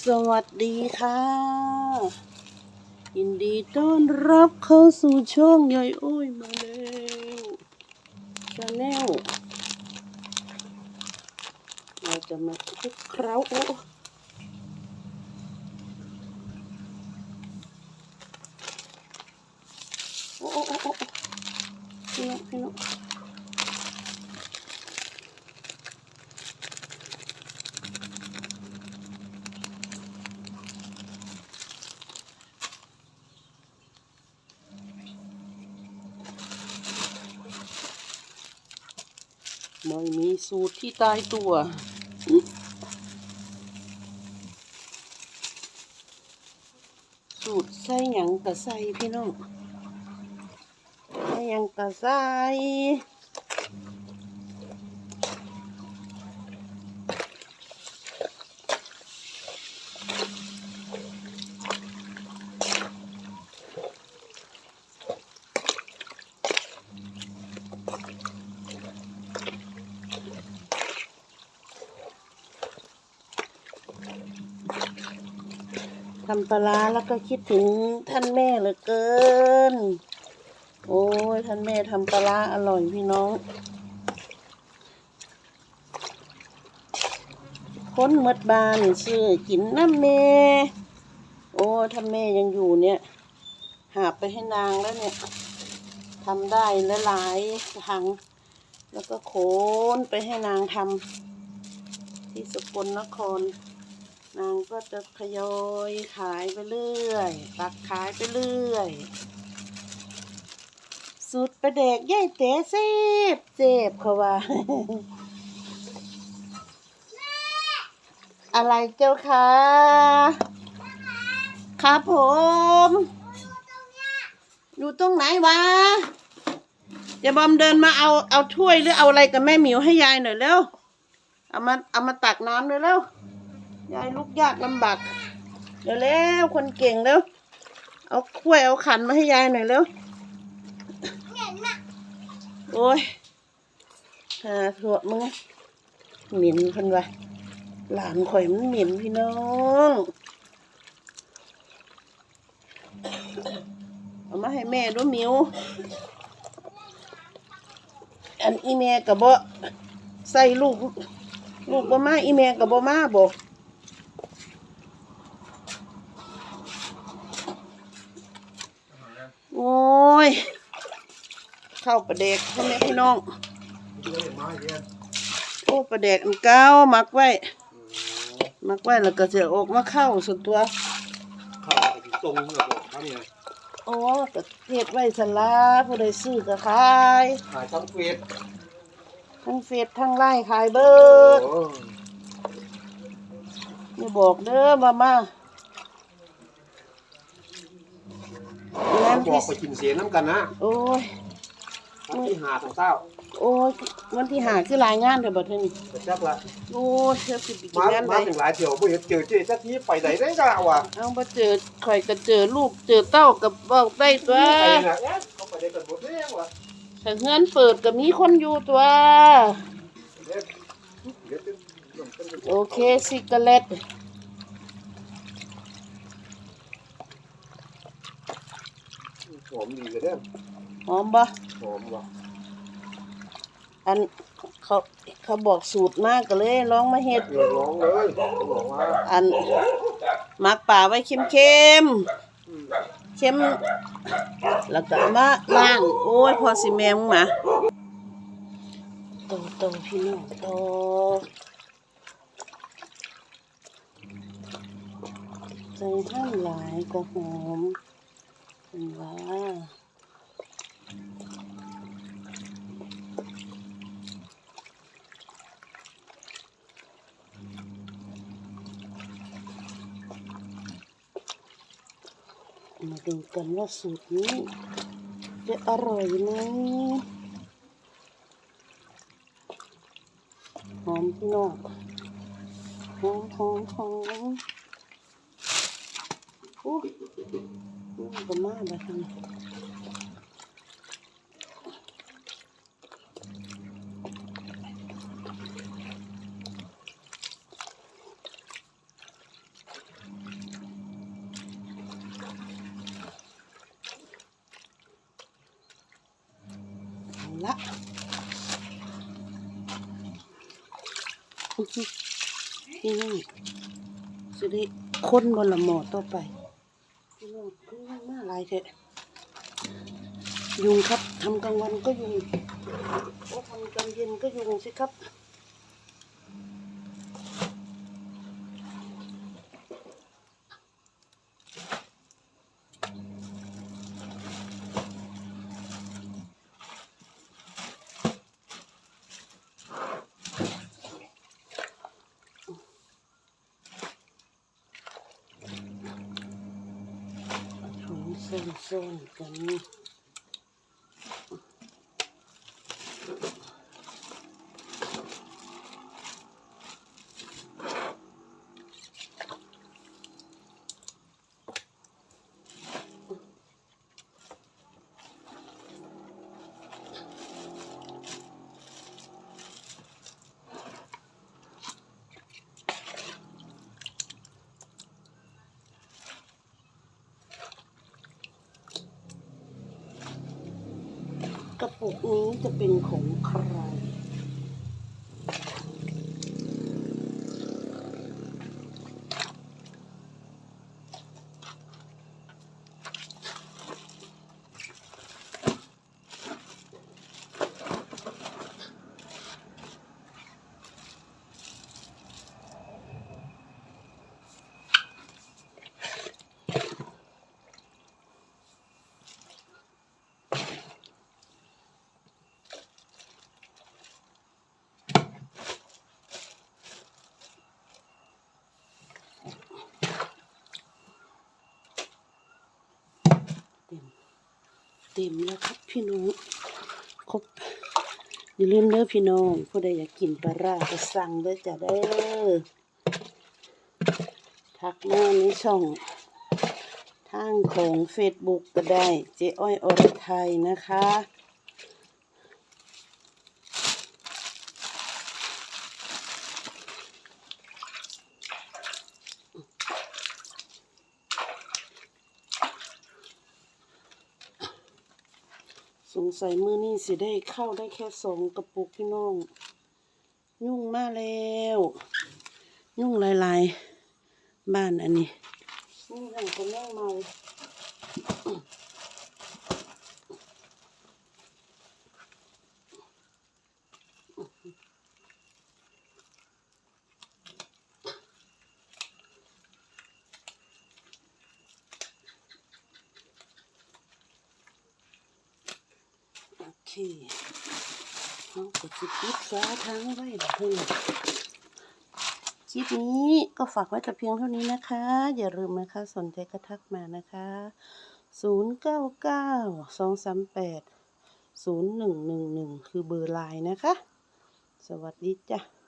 สวัสดีค่ะ ยินดีต้อนรับเข้าสู่ช่องยายโอ้ยมาแล้วชาแนลเราจะมาคลุกเคล้าโอ้โอ้โอ้โอ้โอ้พี่น้องพี่น้อง ไม่มีสูตรที่ตายตัว สูตรใส่หยังกะใส่พี่น้องใส่หยังกะใส่ำปลาแล้วก็คิดถึงท่านแม่เหลือเกิน โอ้ยท่านแม่ทำปลาอร่อยพี่น้อง ค้นหมดบานซื้อกินน้ำเมโอ้ท่านแม่ยังอยู่เนี่ย หาไปให้นางแล้วเนี่ยทำได้ลหลายๆถังแล้วก็โคนไปให้นางทำที่สกลนคร นางก็จะทยอยขายไปเรื่อย ตักขายไปเรื่อย สุดประเด็กย่ายเต๋เซบเจ็บเขาว่า อะไรเจ้าคะครับผม อยู่ตรงไหนวะอย่าบอมเดินมาเอาเอาถ้วยหรือเอาอะไรกับแม่หมิวให้ยายหน่อยเร็ว เอามาเอามาตักน้ำเลยเร็ว ยายลุกยากลำบากเดี๋ยวแล้วคนเก่งแล้ว เอาถ้วยเอาขันมาให้ยายหน่อยแล้วโอ้ยหาถั่วมึงหม็นเพันวะหลานข่อยมันหม็นพี่น้องเอามาให้แม่ด้วยมิวอันอีแม่กับบ่ใส่ลูก ลูกบ่มาอีแม่กับบ่มาบ่อ้ย เข้าประเด็กพ่อแม่พี่น้อง โอ้ประเด็กอันเก้ามักไว้ มักไว้แล้วก็จะออกมาเข้าส่วนตัว ข้าตรงเหรอบอกครับเนี่ยโอ้ก็เทศไว้สลาผู้ใดซื้อก็ขายขายทั้งเฟสทั้งเฟซทั้งไล่ขายเบิดโอ้อย่บอกเด้อมามางบอกไปกินเสียน้ำกันนะ โอ้ย ทั้งที่หาทั้งเต้าโอ้ยวันที่หาคือรายงานเด้อบัดนี้แต่จักละโอ้ยเธอสิไปกินมางานมาใดถึงหลายเที่ยวบ่เห็นเจอเจ๊สักทีไปไหนได้ก็ว่ะเอามาเจอข่อยก็เจอลูกเจอเต้ากับบอกได้ตัวไปน่ะเอ๊ะเขาไปได้กันหมดแล้วว่ะถ้าเฮือนเปิดก็มีคนอยู่ตัว เดี๋ยวเดี๋ยวจะลงกันโอเคซิกเลตหอมดีเลยเด้อ หอมบ่หอมว่ะอันเขาเขาบอกสูตรมากก็เลยลองมาเฮ็ดเดือดร้องเลยเขาบอกว่าอันหมักป่าไว้เค็มเค็มๆเค็มแล้วก็เอามาล้างโอ้ยพอสิแมงมาโตโตพี่น้องโตใส่ห้ามหลายก็หอมเป็นว่า มาดูกันว่าสูตรนี้ จะอร่อยไหมหอมพี่นอกหอมหอมหอมโอ้นี่ก็มาแบบนี้ ละนี่นี่สิได้คนบนละหมอต่อไปพี่น้องคือยังมาหลายเถอะยุงครับทำกลางวันก็ยุงโอ้ทำกลางเย็นก็ยุงสิครับ ถุง เส้นเส้นกัน กระปุกนี้จะเป็นของใคร เต็มแล้วครับพี่น้องครบอย่าลืมเด้อพี่น้องผู้ใดอยากกินปลาร่าก็สั่งเด้อจ้ะเด้อทักมาในช่องทางของเฟซบุ๊กก็ได้ เจ๊อ้อยอรไทยนะคะ งสัยมือนี่สิได้เข้าได้แค่สองกระปุกพี่น้อง ยุ่งมากแล้ว ยุ่งหลายๆ บ้านอันนี้นี่ห่างคนแม่เมา เคเขาก็จะปิดฟ้าทั้งไว้เพื่อคลิปนี้ก็ฝากไว้แต่เพียงเท่านี้นะคะ อย่าลืมนะคะ สนใจก็ทักมานะคะ 0 9 9 2 3 8 0 1 1 1 คือเบอร์ไลน์นะคะ สวัสดีจ้ะ